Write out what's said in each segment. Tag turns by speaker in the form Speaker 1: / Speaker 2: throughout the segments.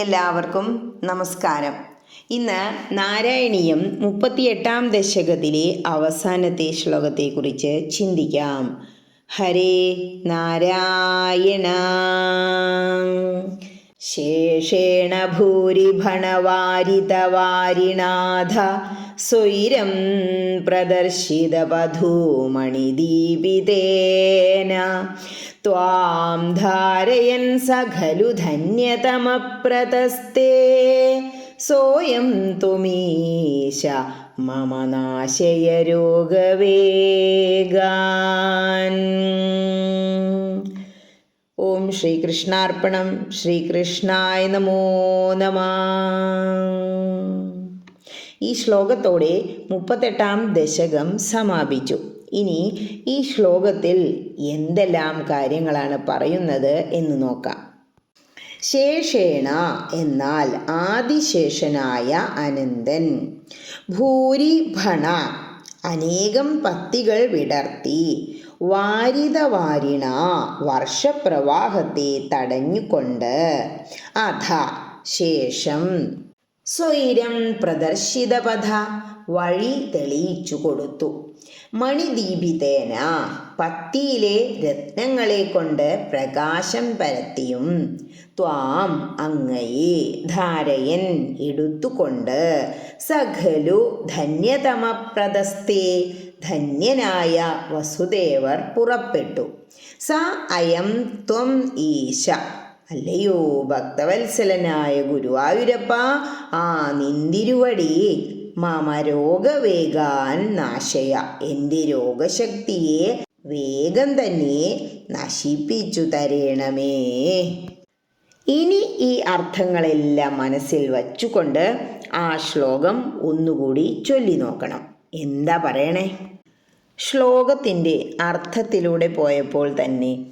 Speaker 1: എല്ലാവർക്കും നമസ്കാരം. ഇന്ന് നാരായണീയം മുപ്പത്തിയെട്ടാം ദശകത്തിലെ അവസാനത്തെ ശ്ലോകത്തെക്കുറിച്ച് ചിന്തിക്കാം. ഹരേ നാരായണ. ശേഷേണ ഭൂരിഭണവാരിതവാരിണാഥ സ്വൈരം പ്രദർശിതപധൂമണിദീപിതേന त्वां ധാരയൻ സഖലു ധന്യതമപ്രതസ്തേ सोऽयं त्वमीश मम नाशय രോഗവേഗാൻ ഓം ശ്രീകൃഷ്ണാർപ്പണം ശ്രീകൃഷ്ണായ നമോ നമ ഈ ശ്ലോകത്തോടെ മുപ്പത്തെട്ടാം ദശകം സമാപിച്ചു ഇനി ഈ ശ്ലോകത്തിൽ എന്തെല്ലാം കാര്യങ്ങളാണ് പറയുന്നത് എന്ന് നോക്കാം. ശേഷേണ എന്നാൽ ആദിശേഷനായ അനന്തൻ ഭൂരിഭണ അനേകം പത്തികൾ വിടർത്തി വാരിത വാരിതവാരിണ വർഷപ്രവാഹത്തെ തടഞ്ഞുകൊണ്ട് അധ ശേഷം സ്വൈരം പ്രദർശിതപഥ വഴി തെളിയിച്ചു കൊടുത്തു. മണിദീപിതേന പത്തിയിലെ രത്നങ്ങളെ കൊണ്ട് പ്രകാശം പരത്തിയും ത്വാം അങ്ങയെ ധാരയൻ എടുത്തുകൊണ്ട് സഖലു ധന്യതമപ്രദസ്തേ ധന്യനായ വസുദേവർ പുറപ്പെട്ടു. സ അയം ത്വം ഈശ. അല്ലയോ ഭക്തവത്സലനായ ഗുരുവായൂരപ്പ ആ നിന്തിരുവടി മമ രോഗവേഗാൻ നാശയ. എന്റെ രോഗശക്തിയെ വേഗം തന്നെ നശിപ്പിച്ചു തരേണമേ. ഇനി ഈ അർത്ഥങ്ങളെല്ലാം മനസ്സിൽ വച്ചുകൊണ്ട് ആ ശ്ലോകം ഒന്നുകൂടി ചൊല്ലി നോക്കണം. എന്താ പറയണേ? ശ്ലോകത്തിന്റെ അർത്ഥത്തിലൂടെ പോയപ്പോൾ തന്നെ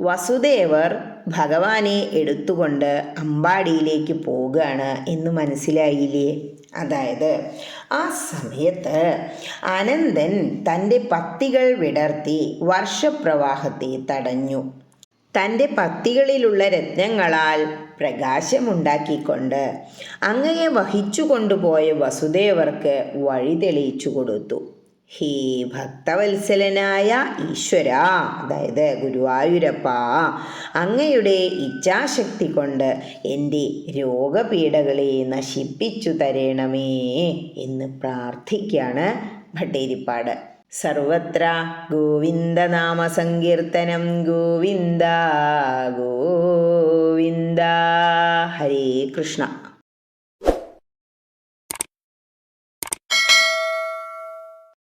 Speaker 1: വസുദേവർ ഭഗവാനെ എടുത്തുകൊണ്ട് അമ്പാടിയിലേക്ക് പോവുകയാണ് എന്ന് മനസ്സിലായില്ലേ? അതായത് ആ സമയത്ത് അനന്തൻ തന്റെ പത്തികൾ വിടർത്തി വർഷപ്രവാഹത്തെ തടഞ്ഞു. തന്റെ പത്തികളിലുള്ള രത്നങ്ങളാൽ പ്രകാശമുണ്ടാക്കിക്കൊണ്ട് അങ്ങയെ വഹിച്ചു കൊണ്ടുപോയ വസുദേവർക്ക് വഴി തെളിയിച്ചു കൊടുത്തു. ഹേ ഭക്തവത്സലനായ ഈശ്വര അതായത് ഗുരുവായൂരപ്പ. അങ്ങയുടെ ഇച്ഛാശക്തി കൊണ്ട് എന്റെ രോഗപീഠകളെ നശിപ്പിച്ചു തരണമേ എന്ന് പ്രാർത്ഥിക്കുകയാണ് ഭട്ടേരിപ്പാട്. സർവത്ര ഗോവിന്ദനാമ സങ്കീർത്തനം ഗോവിന്ദ ഗോവിന്ദ ഹരേ കൃഷ്ണ.